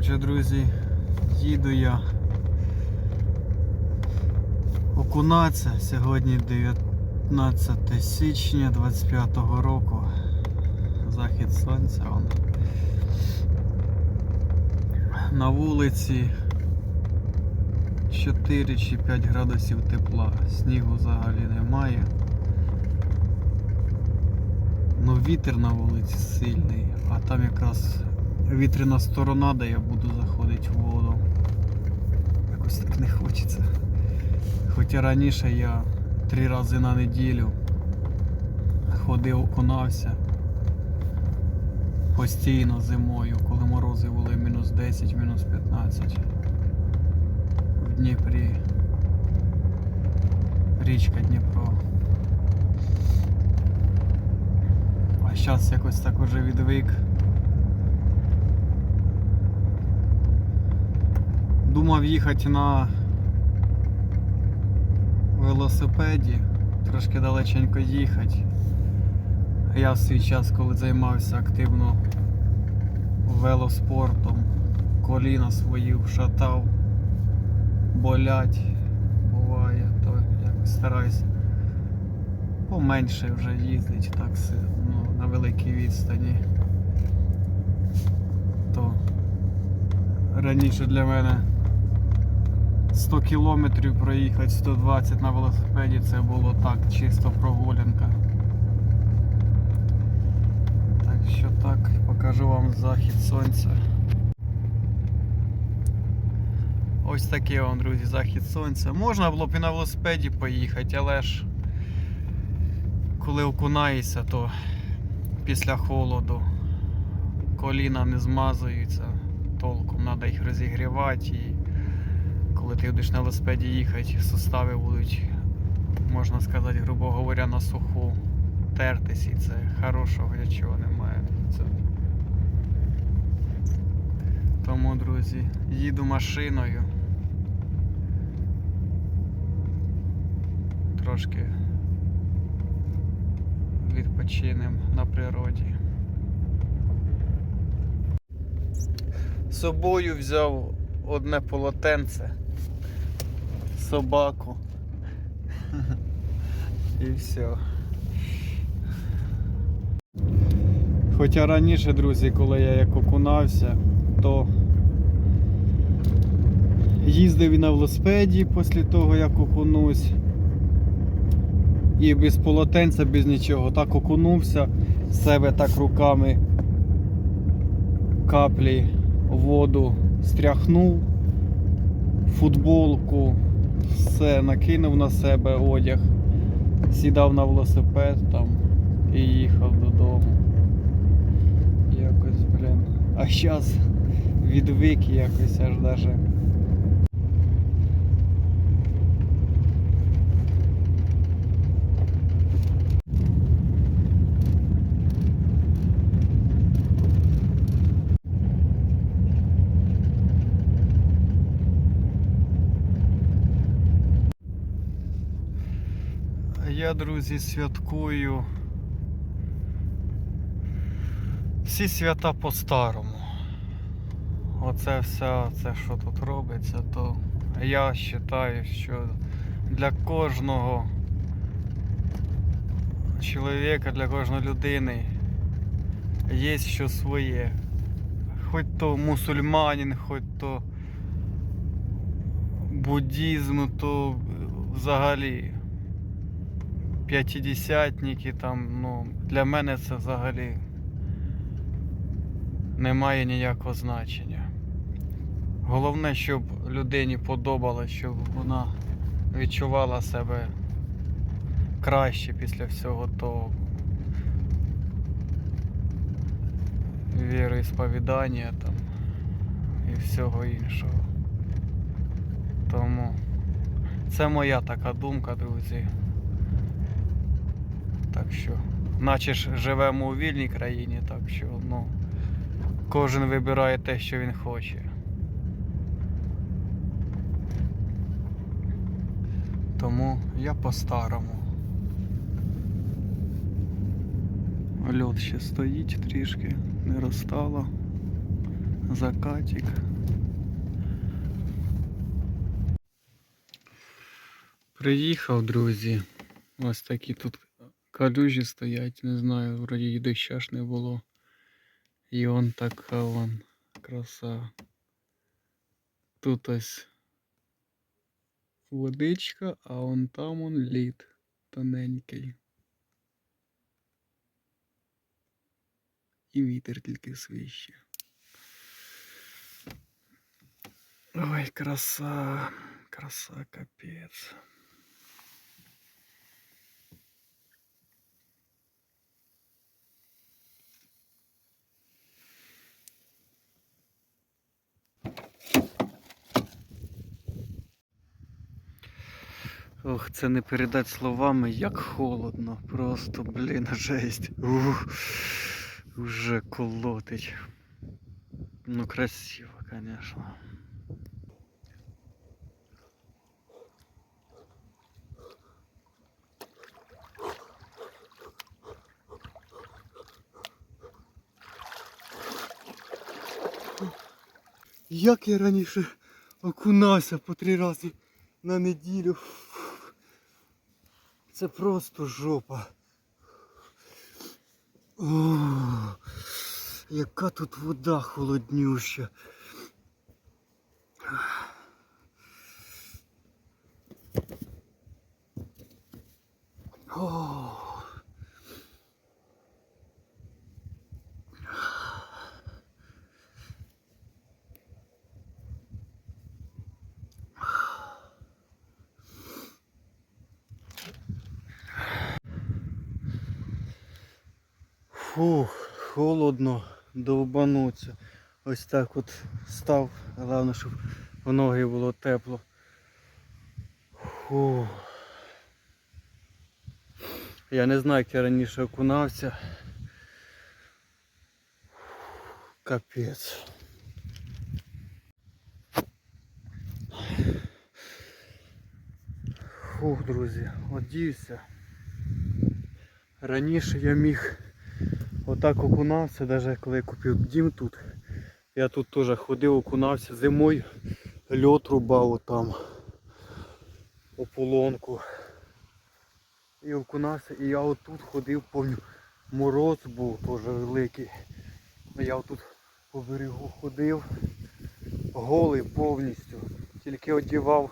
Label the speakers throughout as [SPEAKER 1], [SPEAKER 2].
[SPEAKER 1] Коротше, друзі, їду я окунатися. Сьогодні 19 січня 25-го року. Захід сонця. Он. На вулиці 4 чи 5 градусів тепла. Снігу взагалі немає. Ну вітер на вулиці сильний, а там якраз вітряна сторона, де я буду заходити в воду. Якось так не хочеться. Хоча раніше я три рази на неділю ходив, окунався постійно зимою, коли морози були мінус 10, мінус 15 в Дніпрі. Річка Дніпро. А зараз якось так уже відвик. Думав їхати на велосипеді, трошки далеченько їхати. Я в свій час, коли займався активно велоспортом, коліна свої вшатав, болять, буває, то якось стараюсь поменше вже їздити так ну, на великій відстані. То раніше для мене 100 кілометрів проїхати 120 на велосипеді це було так, чисто прогулянка. Так що так, покажу вам захід сонця. Ось такий вам, друзі, захід сонця. Можна було б і на велосипеді поїхати, але ж коли окунаєшся, то після холоду коліна не змазуються толком, треба їх розігрівати і коли ти будеш на велосипеді їхати, сустави будуть, можна сказати, грубо говоря, на суху тертись і це хорошого нічого немає. Це... Тому, друзі, їду машиною. Трошки відпочинемо на природі. З собою взяв одне полотенце, собаку. І все. Хоча раніше, друзі, коли я як окунався, то їздив і на велосипеді після того, як окунусь. І без полотенця, без нічого. Так окунувся, себе так руками каплі воду стряхнув, футболку, все накинув на себе одяг, сідав на велосипед там і їхав додому. Якось, блін. А зараз відвик якось аж даже. А Я, друзі, святкую всі свята по-старому. Оце все, це що тут робиться, то я вважаю, що для кожного чоловіка, для кожної людини є що своє. Хоч то мусульманин, хоч то буддізм, то взагалі п'ятидесятники там, ну, для мене це взагалі не має ніякого значення. Головне, щоб людині подобалось, щоб вона відчувала себе краще після всього того віроісповідання там і всього іншого. Тому це моя така думка, друзі так що, наче ж живемо у вільній країні, так що ну, кожен вибирає те, що він хоче. Тому я по-старому. Льот ще стоїть трішки, не розтало. Закатик. Приїхав, друзі. Ось такі тут калюжі стоять, не знаю, вроді і доща ж не було. І он така вон краса. Тут ось водичка, а он там он лід тоненький. І вітер тільки свище. Ой, краса, краса, капець. Ох, це не передать словами, як холодно. Просто, блін, жесть. Ух, уже колотить. Ну, красиво, конечно. Як я раніше окунався по три рази на неділю. Це просто жопа. О, яка тут вода холоднюща. О. Фух, холодно, довбануться. Ось так от став, головне, щоб в ноги було тепло. Фух. Я не знаю, як я раніше окунався. Капець. Фух, друзі, одівся. Раніше я міг отак окунався, навіть коли я купив дім тут. Я тут теж ходив, окунався зимою, льот рубав отам ополонку. І окунався, і я отут ходив, помню, мороз був теж великий. Я отут по берегу ходив, голий повністю. Тільки одягав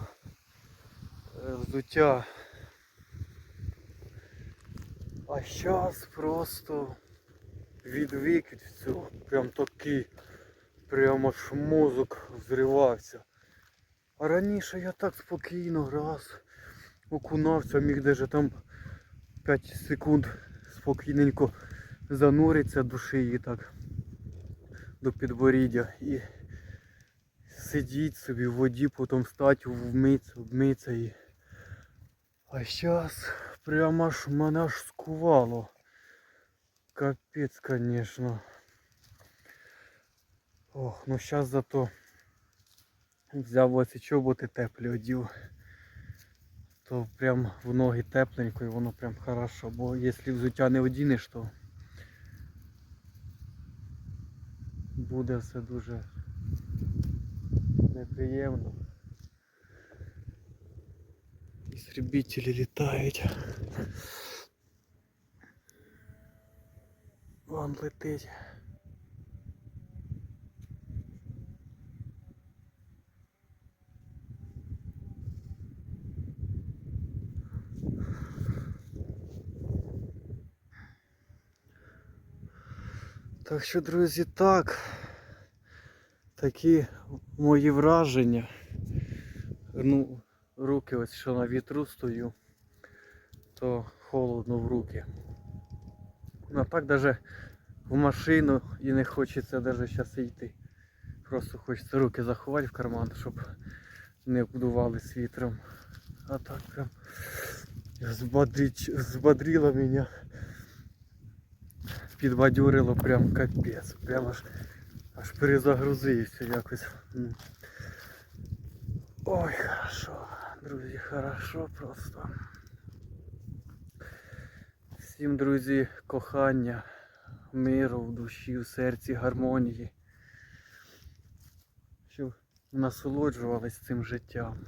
[SPEAKER 1] е, взуття. А зараз просто відвик від всього. Прям такий, прямо аж мозок взривався. А раніше я так спокійно раз окунався, міг даже там 5 секунд спокійненько зануриться душі і так до підборіддя і сидіть собі в воді, потім стати, вмитися, вмитися і... А зараз прямо аж мене аж скувало. Капець, конечно. Ох, ну зараз зато взяв ось і чоботи теплі одів. То прям в ноги тепленько і воно прям хорошо. Бо якщо взуття не одінеш, то буде все дуже неприємно. Істребителі літають. Вон летить. Так що, друзі, так. Такі мої враження. Ну, руки ось що на вітру стою, то холодно в руки. Ну а так даже в машину і не хочеться даже зараз йти. Просто хочеться руки заховати в карман, щоб не обдували з вітром. А так прям збодрило мене. Підбадьорило прям капець. Прям аж, аж перезагрузився якось. Ой, хорошо, друзі, хорошо просто. Всім, друзі, кохання, миру в душі, в серці, гармонії. Щоб насолоджувались цим життям.